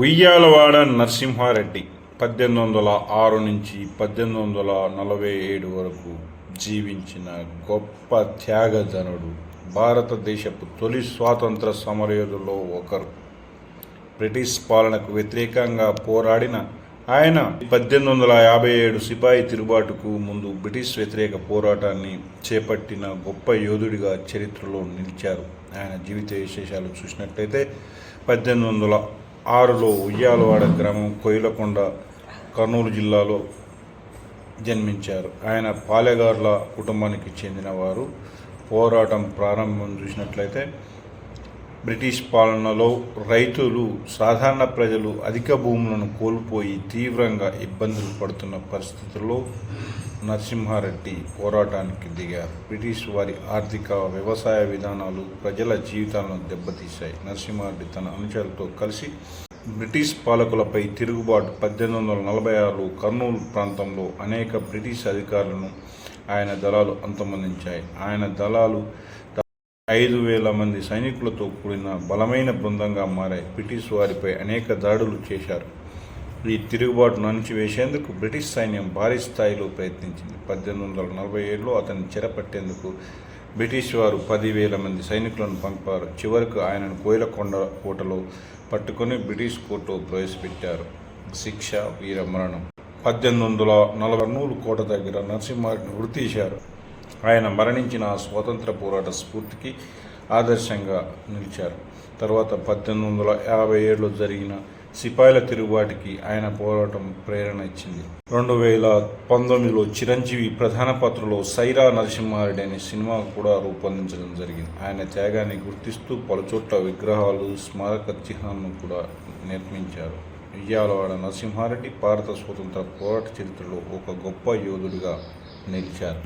ఉయ్యాలవాడ నరసింహారెడ్డి పద్దెనిమిది వందల ఆరు నుంచి పద్దెనిమిది వందల నలభై ఏడు వరకు జీవించిన గొప్ప త్యాగజనుడు భారతదేశపు తొలి స్వాతంత్ర సమరయోధుల్లో ఒకరు. బ్రిటిష్ పాలనకు వ్యతిరేకంగా పోరాడిన ఆయన పద్దెనిమిది వందల యాభై ఏడు సిపాయి తిరుగుబాటుకు ముందు బ్రిటిష్ వ్యతిరేక పోరాటాన్ని చేపట్టిన గొప్ప యోధుడిగా చరిత్రలో నిలిచారు. ఆయన జీవిత విశేషాలు చూసినట్లయితే పద్దెనిమిది వందల ఆరులో ఉయ్యాలవాడ గ్రామం కోయిలకొండ కర్నూలు జిల్లాలో జన్మించారు. ఆయన పాలెగార్ల కుటుంబానికి చెందినవారు. పోరాటం ప్రారంభం చూసినట్లయితే బ్రిటిష్ పాలనలో రైతులు సాధారణ ప్రజలు అధిక భూములను కోల్పోయి తీవ్రంగా ఇబ్బందులు పడుతున్న పరిస్థితుల్లో నరసింహారెడ్డి పోరాటానికి దిగారు. బ్రిటిష్ వారి ఆర్థిక వ్యవసాయ విధానాలు ప్రజల జీవితాలను దెబ్బతీశాయి. నరసింహారెడ్డి తన అనుచరులతో కలిసి బ్రిటిష్ పాలకులపై తిరుగుబాటు పద్దెనిమిది వందల నలభై ఆరులో కర్నూలు ప్రాంతంలో అనేక బ్రిటిష్ అధికారులను ఆయన దళాలు అంతమొందించాయి. ఆయన దళాలు ఐదు వేల మంది సైనికులతో కూడిన బలమైన బృందంగా మారాయి బ్రిటిష్ వారిపై అనేక దాడులు చేశారు. ఈ తిరుగుబాటును అణిచివేసేందుకు బ్రిటిష్ సైన్యం భారీ స్థాయిలో ప్రయత్నించింది. పద్దెనిమిది వందల నలభై ఏడులో అతన్ని చెరపట్టేందుకు బ్రిటిష్ వారు పదివేల మంది సైనికులను పంపారు. చివరకు ఆయనను కోయిలకొండ కోటలో పట్టుకొని బ్రిటిష్ కోటలో ప్రవేశపెట్టారు. శిక్ష వీర మరణం పద్దెనిమిది వందల నలభై నూరు కోట దగ్గర నరసింహారెడ్డిని ఉరితీశారు ఆయన మరణించిన స్వాతంత్ర పోరాట స్ఫూర్తికి ఆదర్శంగా నిలిచారు. తర్వాత పద్దెనిమిది వందల యాభై ఏడులో జరిగిన సిపాయిల తిరుగుబాటుకి ఆయన పోరాటం ప్రేరణ ఇచ్చింది. రెండు వేల పంతొమ్మిదిలో చిరంజీవి ప్రధాన పాత్రలో సైరా నరసింహారెడ్డి అనే సినిమా కూడా రూపొందించడం జరిగింది. ఆయన త్యాగాన్ని గుర్తిస్తూ పలుచోట్ల విగ్రహాలు స్మారక చిహ్నాలను కూడా నిర్మించారు. విజయాలవాడ నరసింహారెడ్డి భారత స్వతంత్ర పోరాట చరిత్రలో ఒక గొప్ప యోధుడిగా నిలిచారు.